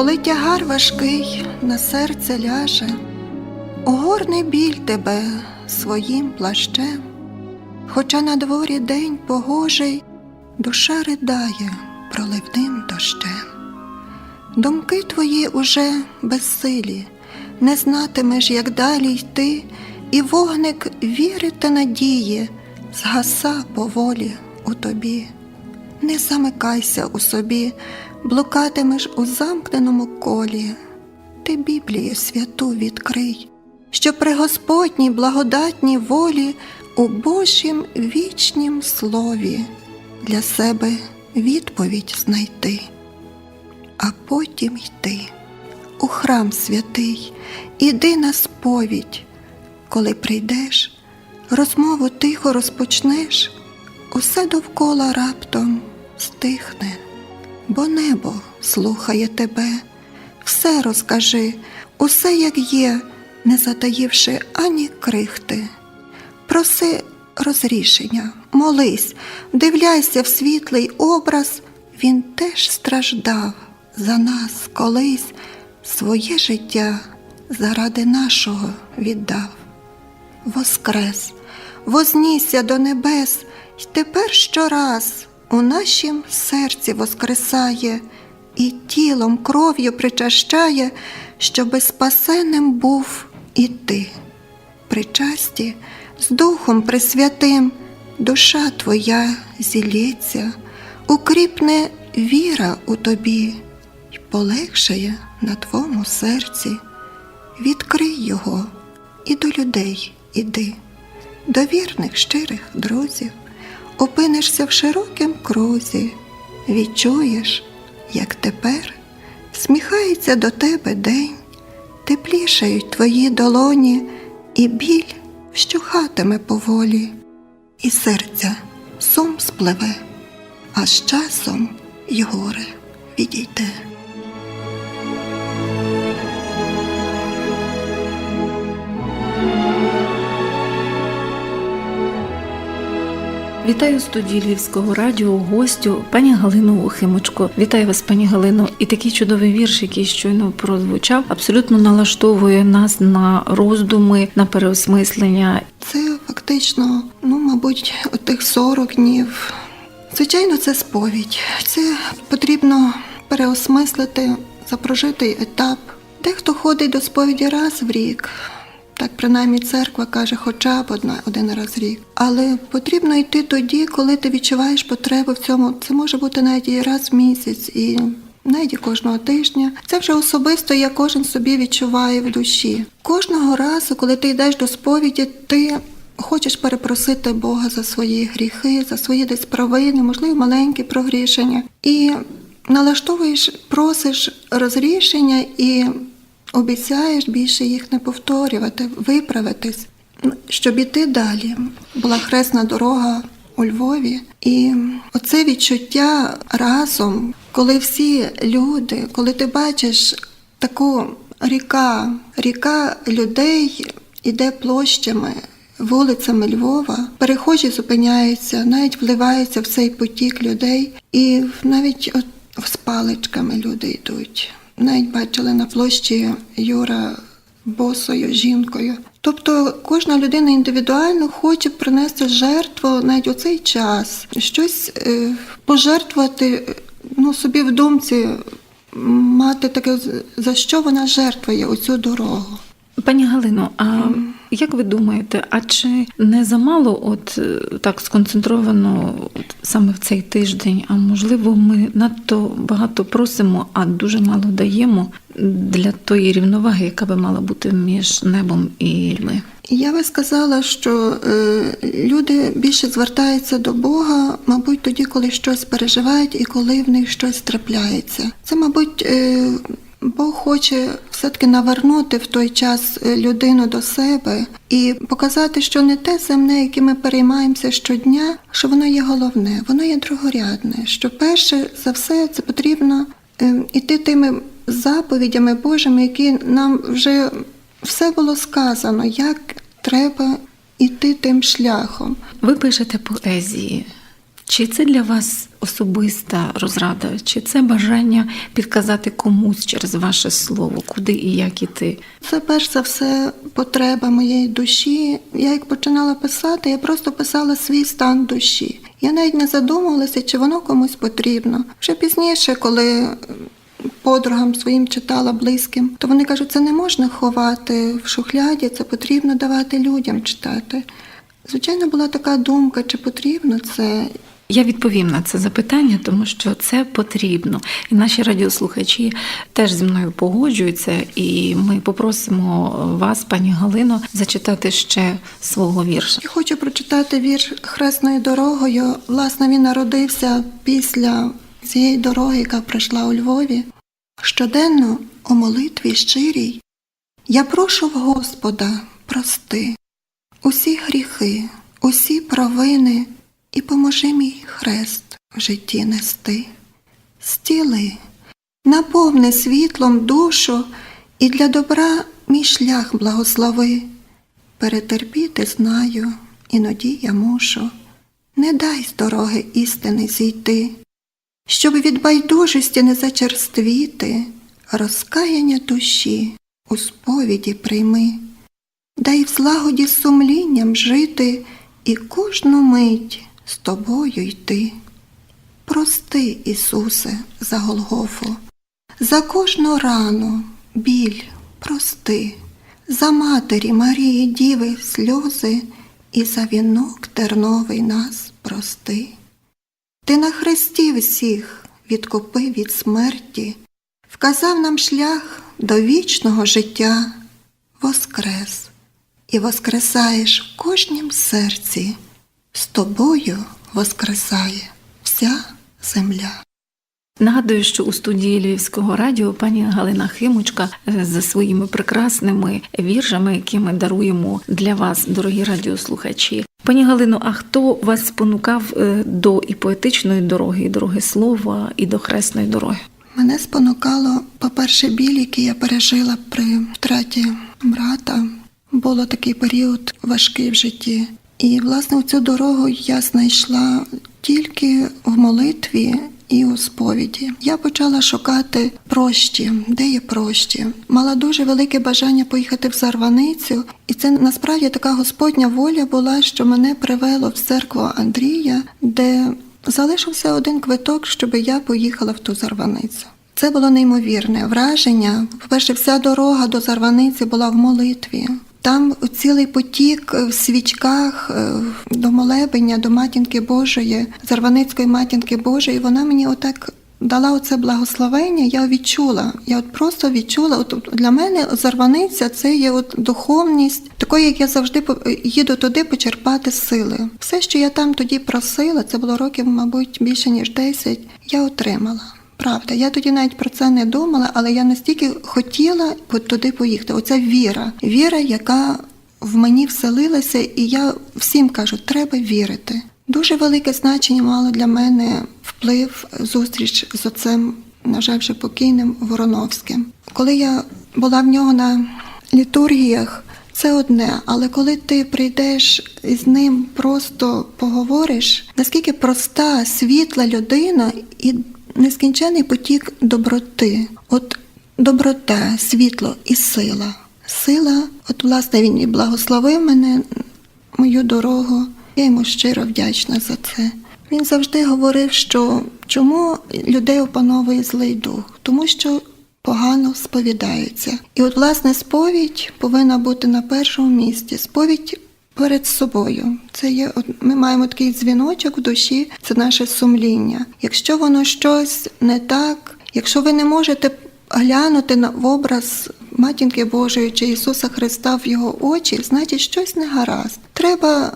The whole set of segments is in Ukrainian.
Коли тягар важкий на серце ляже, огорне біль тебе своїм плащем, хоча на дворі день погожий, душа ридає проливним дощем. Думки твої уже безсилі, не знатимеш, як далі йти, і вогник віри та надії згаса поволі у тобі. Не замикайся у собі, блукатимеш у замкненому колі. Ти Біблію святу відкрий, що при Господній благодатній волі у Божім вічнім слові для себе відповідь знайти, а потім йти у храм святий, іди на сповідь, коли прийдеш, розмову тихо розпочнеш, усе довкола раптом стихне, бо небо слухає тебе, все розкажи, усе як є, не затаївши ані крихти. Проси розрішення, молись, вдивляйся в світлий образ, він теж страждав за нас колись, своє життя заради нашого віддав. Воскрес, вознісся до небес, й тепер щораз у нашім серці воскресає і тілом кров'ю причащає, щоби спасенним був і ти. Причасті з Духом Пресвятим душа твоя зілється, укріпне віра у тобі й полегшає на твому серці. Відкрий його і до людей іди, до вірних щирих друзів, опинишся в широкім крузі, відчуєш, як тепер сміхається до тебе день, теплішають твої долоні, і біль вщухатиме поволі, і серця сум спливе, а з часом й горе відійде. Вітаю студії Львівського радіо гостю пані Галину Охимочко. Вітаю вас, пані Галино. І такий чудовий вірш, який щойно прозвучав, абсолютно налаштовує нас на роздуми, на переосмислення. Це фактично, ну, мабуть, отих 40 днів. Звичайно, це сповідь. Це потрібно переосмислити за прожитий етап. Дехто ходить до сповіді раз в рік. Так, принаймні, церква каже, хоча б одна, один раз в рік. Але потрібно йти тоді, коли ти відчуваєш потребу в цьому. Це може бути навіть і раз в місяць, і навіть кожного тижня. Це вже особисто як кожен собі відчуває в душі. Кожного разу, коли ти йдеш до сповіді, ти хочеш перепросити Бога за свої гріхи, за свої десь провини, можливо, маленькі прогрішення. І налаштовуєш, просиш розрішення і обіцяєш більше їх не повторювати, виправитись, щоб іти далі. Була хресна дорога у Львові, і оце відчуття разом, коли всі люди, коли ти бачиш таку ріка, ріка людей іде площами. Вулицями Львова перехожі зупиняються, навіть вливаються в цей потік людей, і навіть от з паличками люди йдуть. Навіть бачили на площі Юра босою жінкою. Тобто кожна людина індивідуально хоче принести жертву навіть у цей час, щось е, пожертвувати ну, собі в думці, мати таке, за що вона жертвує оцю дорогу. Пані Галино, а як ви думаєте, а чи не замало от е, так сконцентровано саме в цей тиждень? А можливо, ми надто багато просимо, а дуже мало даємо для тої рівноваги, яка би мала бути між небом і людьми? Я би сказала, що е, люди більше звертаються до Бога, мабуть, тоді, коли щось переживають і коли в них щось трапляється. Це, мабуть, е, Бог хоче все-таки навернути в той час е, людину до себе і показати, що не те земне, яким ми переймаємося щодня, що воно є головне, воно є другорядне. Що перше за все це потрібно е, іти тими заповідями Божими, які нам вже все було сказано, як треба іти тим шляхом. Ви пишете поезії. Чи це для вас особиста розрада, чи це бажання підказати комусь через ваше слово, куди і як іти? Це перш за все потреба моєї душі. Я як починала писати, я просто писала свій стан душі. Я навіть не задумувалася, чи воно комусь потрібно. Вже пізніше, коли подругам своїм читала близьким, то вони кажуть, це не можна ховати в шухляді, це потрібно давати людям читати. Звичайно, була така думка, чи потрібно це. Я відповім на це запитання, тому що це потрібно. І наші радіослухачі теж зі мною погоджуються, і ми попросимо вас, пані Галино, зачитати ще свого вірша. Я хочу прочитати вірш Хресною дорогою. Власне, він народився після цієї дороги, яка пройшла у Львові. Щоденно у молитві щирій я прошу в Господа прости усі гріхи, усі провини, і поможи мій хрест в житті нести. Стіли, наповни світлом душу, і для добра мій шлях благослови. Перетерпіти знаю, іноді я мушу, не дай з дороги істини зійти, щоб від байдужості не зачерствіти, розкаяння душі у сповіді прийми, дай в злагоді сумлінням жити і кожну мить з тобою йти. Прости, Ісусе, за Голгофу, за кожну рану, біль, прости, за матері Марії Діви сльози і за вінок терновий нас прости. Ти на хресті всіх відкупив від смерті, вказав нам шлях до вічного життя, воскрес і воскресаєш в кожнім серці, з тобою воскресає вся земля. Нагадую, що у студії Львівського радіо пані Галина Химочка за своїми прекрасними віршами, які ми даруємо для вас, дорогі радіослухачі. Пані Галино, а хто вас спонукав е, до і поетичної дороги, і дороги слова, і до хресної дороги? Мене спонукало, по-перше, біль, який я пережила при втраті брата. Було такий період важкий в житті. І, власне, цю дорогу я знайшла тільки в молитві і у сповіді. Я почала шукати прощі, де є прощі. Мала дуже велике бажання поїхати в Зарваницю, і це насправді така Господня воля була, що мене привело в церкву Андрія, де залишився один квиток, щоб я поїхала в ту Зарваницю. Це було неймовірне враження. По-перше, вся дорога до Зарваниці була в молитві. Там цілий потік в свічках е, до молебення, до матінки Божої, Зарваницької матінки Божої. Вона мені отак дала оце благословення. Я відчула. Я от просто відчула. От для мене Зарваниця це є от духовність, такої, як я завжди їду туди почерпати сили. Все, що я там тоді просила, це було років, мабуть, більше ніж 10, я отримала. Правда, я тоді навіть про це не думала, але я настільки хотіла от туди поїхати. Оця віра, віра, яка в мені вселилася, і я всім кажу, треба вірити. Дуже велике значення мало для мене вплив зустріч з отцем, на жаль, вже покійним Вороновським. Коли я була в нього на літургіях, це одне, але коли ти прийдеш з ним, просто поговориш, наскільки проста, світла людина і нескінчений потік доброти. От доброта, світло і сила. Сила, от власне він і благословив мене мою дорогу. Я йому щиро вдячна за це. Він завжди говорив, що чому людей опановує злий дух, тому що погано сповідаються. І от власне сповідь повинна бути на першому місці. Сповідь перед собою. Це є ми маємо такий дзвіночок в душі, це наше сумління. Якщо воно щось не так, якщо ви не можете глянути на в образ матінки Божої чи Ісуса Христа в його очі, значить щось не гаразд. Треба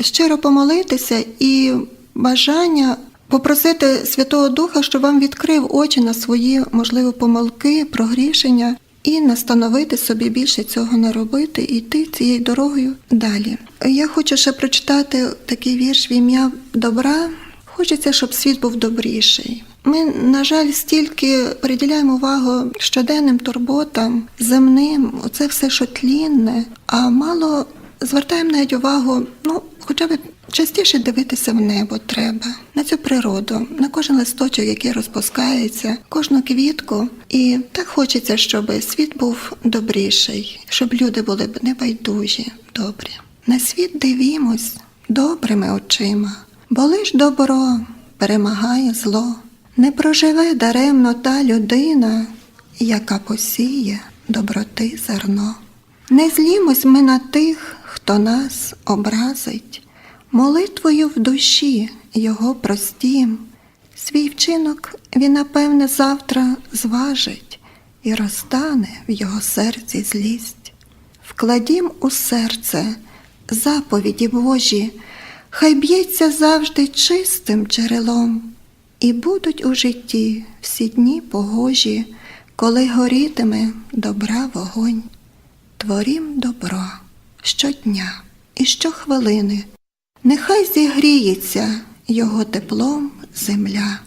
щиро помолитися і бажання попросити Святого Духа, щоб вам відкрив очі на свої можливі помилки, прогрішення і настановити собі більше цього не робити і йти цією дорогою далі. Я хочу ще прочитати такий вірш в ім'я добра. Хочеться, щоб світ був добріший. Ми, на жаль, стільки приділяємо увагу щоденним турботам, земним, оце все що тлінне, а мало звертаємо навіть увагу, ну, хоча б Частіше дивитися в небо треба, на цю природу, на кожен листочок, який розпускається, кожну квітку. І так хочеться, щоб світ був добріший, щоб люди були б небайдужі, добрі. На світ дивімось добрими очима, бо лиш добро перемагає зло. Не проживе даремно та людина, яка посіє доброти зерно. Не злімось ми на тих, хто нас образить, молитвою в душі його простім. Свій вчинок він, напевне, завтра зважить і розтане в його серці злість. Вкладім у серце заповіді Божі, хай б'ється завжди чистим джерелом, і будуть у житті всі дні погожі, коли горітиме добра вогонь. Творім добро щодня і щохвилини, нехай зігріється його теплом земля.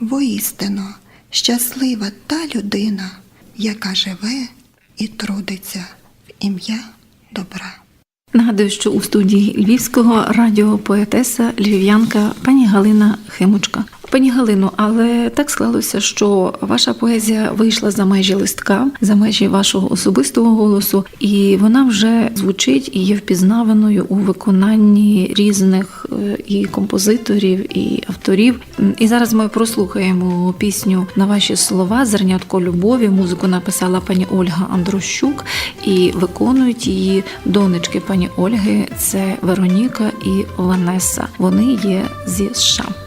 Воістину щаслива та людина, яка живе і трудиться в ім'я добра. Нагадую, що у студії Львівського радіопоетеса львів'янка пані Галина Химочка. Пані Галину, але так склалося, що ваша поезія вийшла за межі листка, за межі вашого особистого голосу, і вона вже звучить і є впізнаваною у виконанні різних е, і композиторів, і авторів. І зараз ми прослухаємо пісню на ваші слова Зернятко любові. Музику написала пані Ольга Андрощук, і виконують її донечки пані Ольги. Це Вероніка і Ванеса. Вони є зі США.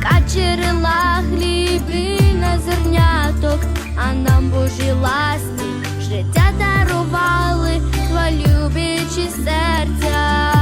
Ріка джерела, хлібина зерняток, а нам Божі ласні життя дарували, хвалюбічі серця,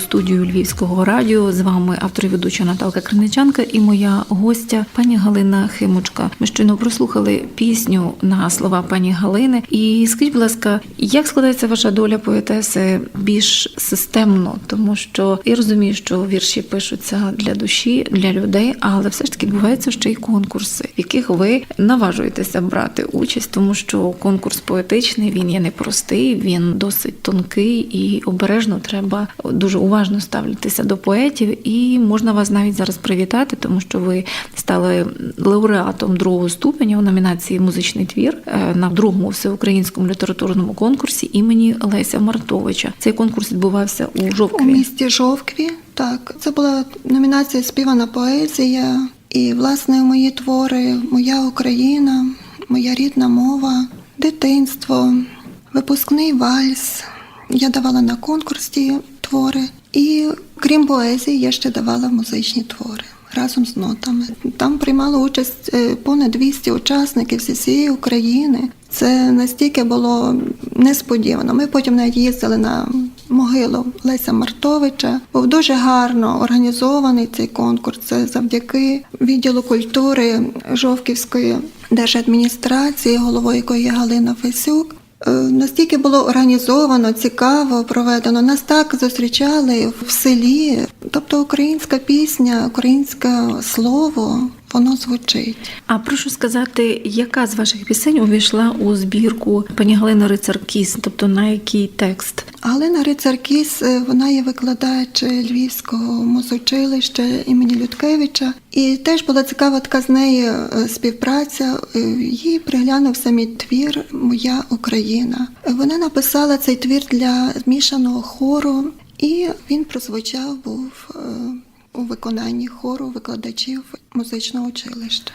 студію Львівського радіо. З вами автор і ведуча Наталка Криничанка і моя гостя пані Галина Химучка. Ми щойно прослухали пісню на слова пані Галини. І скажіть, будь ласка, як складається ваша доля поетеси більш системно? Тому що я розумію, що вірші пишуться для душі, для людей, але все ж таки відбуваються ще й конкурси, в яких ви наважуєтеся брати участь, тому що конкурс поетичний, він є непростий, він досить тонкий і обережно треба дуже уважно ставитися до поетів. І можна вас навіть зараз привітати, тому що ви стали лауреатом другого ступеня у номінації Музичний твір е, на другому всеукраїнському літературному конкурсі імені Леся Мартовича. Цей конкурс відбувався у У жовтні. місті Жовкві. Так, це була номінація Співана поезія. І, власне, мої твори Моя Україна, Моя рідна мова, дитинство, випускний вальс. Я давала на конкурсі твори. І крім поезії, я ще давала музичні твори разом з нотами. Там приймало участь е, понад 200 учасників зі всієї України. Це настільки було несподівано. Ми потім навіть їздили на могилу Леся Мартовича. Був дуже гарно організований цей конкурс. Це завдяки відділу культури Жовківської держадміністрації, головою якої Галина Фесюк. Е, Настільки було організовано, цікаво проведено. Нас так зустрічали в селі. Тобто українська пісня, українське слово, воно звучить. А прошу сказати, яка з ваших пісень увійшла у збірку пані Галини Рицар-Кіс, тобто на який текст? Галина Рицаркіс, е, вона є викладач Львівського музучилища імені Людкевича. І теж була цікава така з нею е, співпраця. Е, Їй приглянувся мій твір Моя Україна. Вона написала цей твір для змішаного хору, і він прозвучав був у виконанні хору викладачів музичного училища.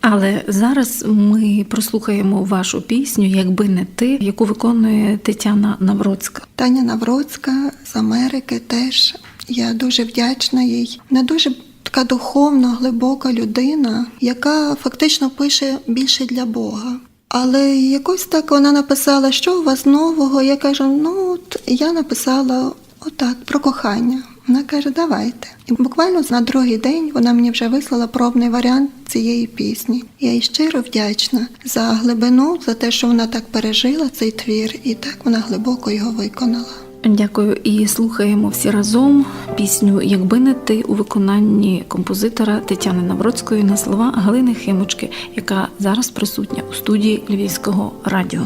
Але зараз ми прослухаємо вашу пісню, якби не ти, яку виконує Тетяна Навроцька. Таня Навроцька з Америки теж. Я дуже вдячна їй. Вона дуже така духовно глибока людина, яка фактично пише більше для Бога. Але якось так вона написала, що у вас нового. Я кажу: ну от я написала отак про кохання. Вона каже, давайте. І буквально на другий день вона мені вже вислала пробний варіант цієї пісні. Я їй щиро вдячна за глибину, за те, що вона так пережила цей твір, і так вона глибоко його виконала. Дякую і слухаємо всі разом пісню Якби не ти у виконанні композитора Тетяни Навроцької на слова Галини Химочки, яка зараз присутня у студії Львівського радіо.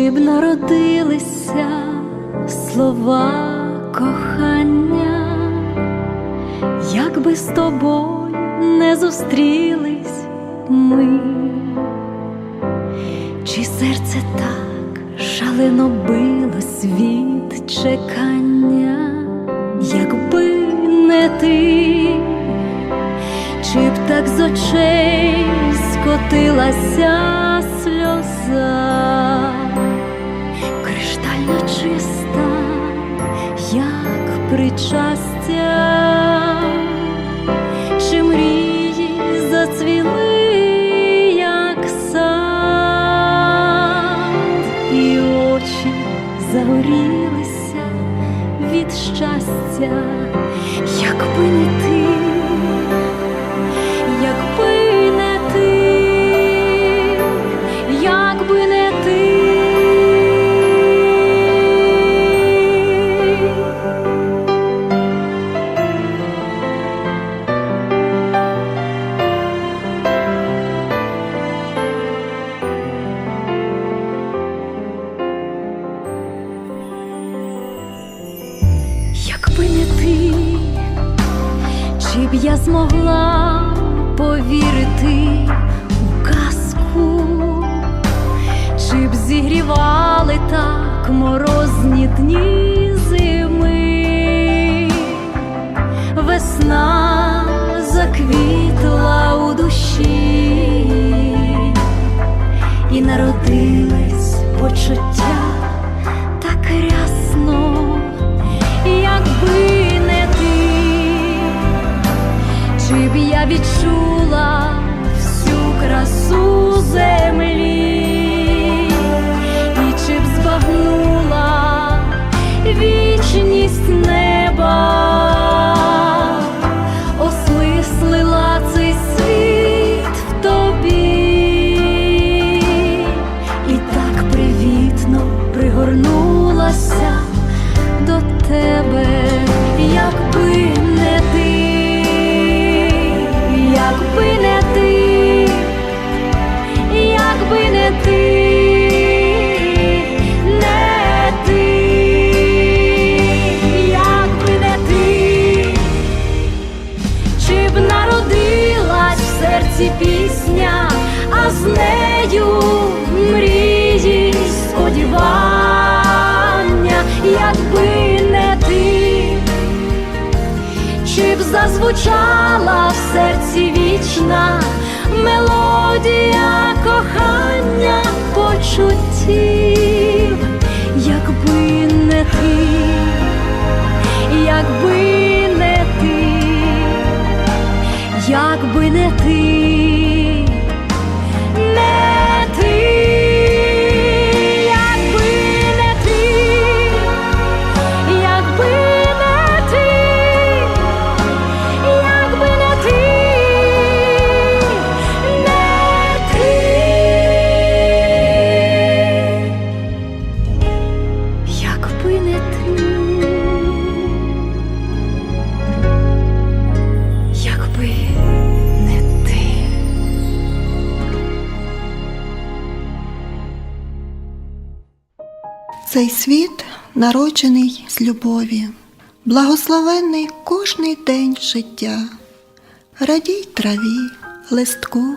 Чи б народилися слова кохання, якби з тобою не зустрілись ми, чи серце так шалено билось від чекання, якби не ти, чи б так з очей скотилася сльоза, як морозні дні зими, весна заквітла у душі, і народились почуття так рясно, якби не ти, чи б я відчула народжений з любові, благословенний кожний день життя. Радій траві, листку,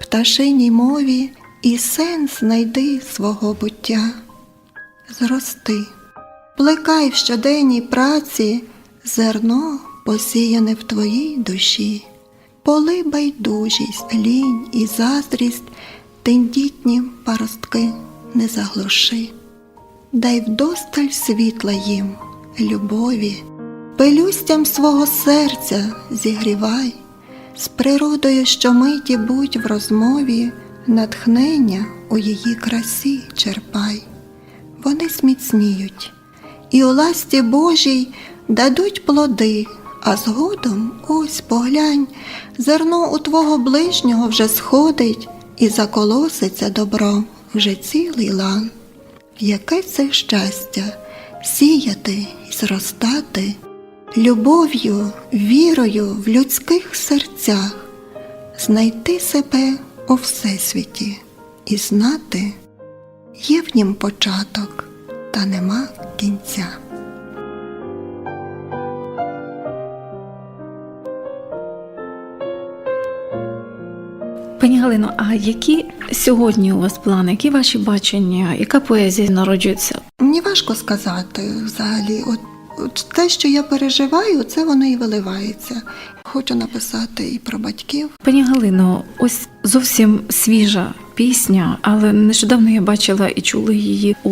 пташиній мові і сенс знайди свого буття. Зрости, плекай в щоденній праці зерно, посіяне в твоїй душі, поли байдужість, лінь і заздрість, тендітні паростки не заглуши. Дай вдосталь світла їм, любові, пелюстям свого серця зігрівай, з природою щомиті будь в розмові, натхнення у її красі черпай. Вони зміцніють, і у ласті Божій дадуть плоди, а згодом ось поглянь, зерно у твого ближнього вже сходить, і заколоситься добро вже цілий лан. Яке це щастя сіяти і зростати любов'ю, вірою в людських серцях, знайти себе у всесвіті і знати, є в нім початок, та нема кінця. Пані Галино, а які сьогодні у вас плани? Які ваші бачення? Яка поезія народжується? Мені важко сказати взагалі. От, от те, що я переживаю, це воно і виливається. Хочу написати і про батьків. Пані Галино, ось зовсім свіжа пісня, але нещодавно я бачила і чула її у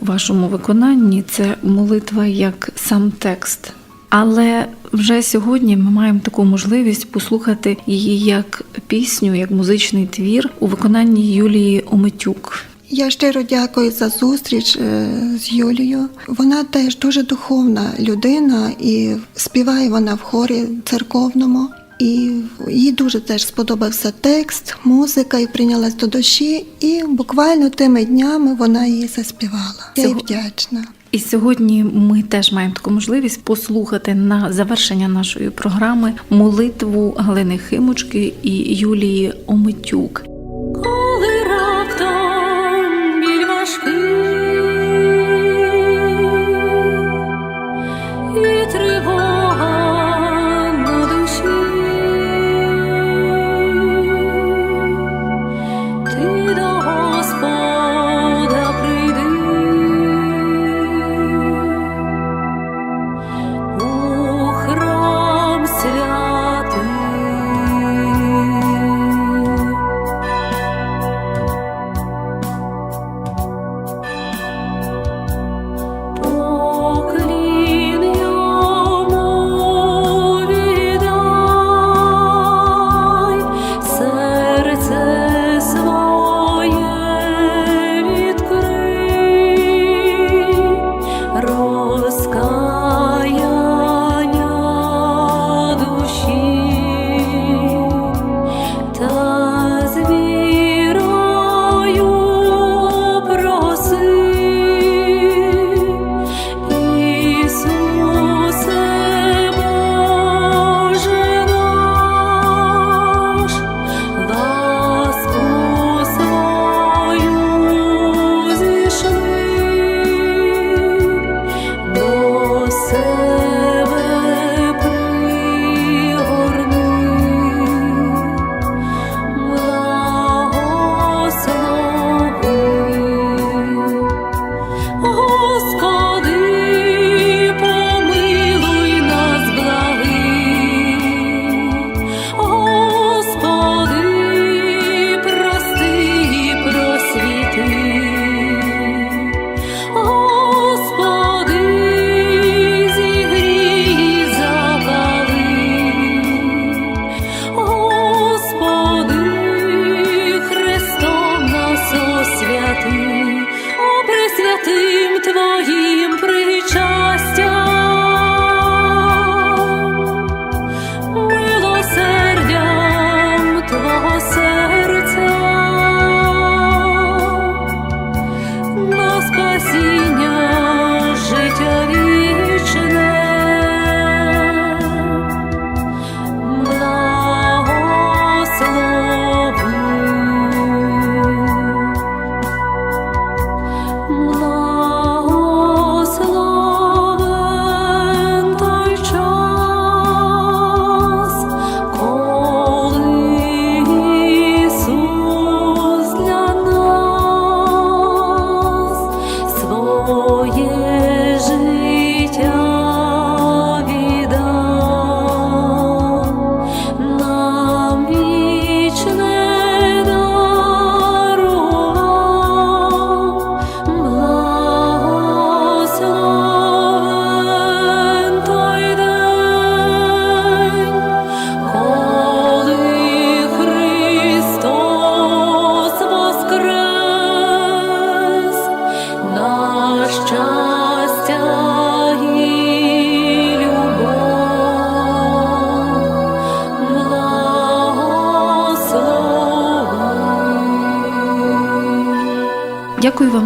вашому виконанні. Це молитва як сам текст. Але вже сьогодні ми маємо таку можливість послухати її як пісню, як музичний твір у виконанні Юлії Ометюк. Я щиро дякую за зустріч е, з Юлією. Вона теж дуже духовна людина і співає вона в хорі церковному. І їй дуже теж сподобався текст, музика і прийнялась до душі. І буквально тими днями вона її заспівала. Я їй вдячна. І сьогодні ми теж маємо таку можливість послухати на завершення нашої програми молитву Галини Химочки і Юлії Омитюк. Коли раптом біль важкий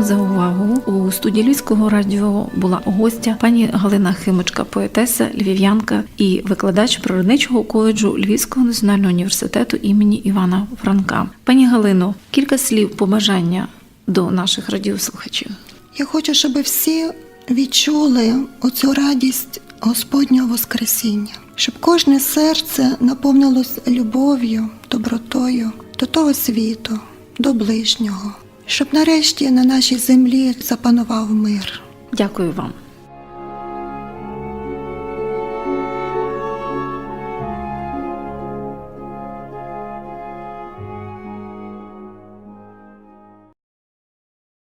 за увагу. У студії Львівського радіо була гостя пані Галина Химочка, поетеса, львів'янка і викладач природничого коледжу Львівського національного університету імені Івана Франка. Пані Галино, кілька слів побажання до наших радіослухачів. Я хочу, щоб всі відчули оцю радість Господнього Воскресіння, щоб кожне серце наповнилось любов'ю, добротою до того світу, до ближнього, щоб нарешті на нашій землі запанував мир. Дякую вам.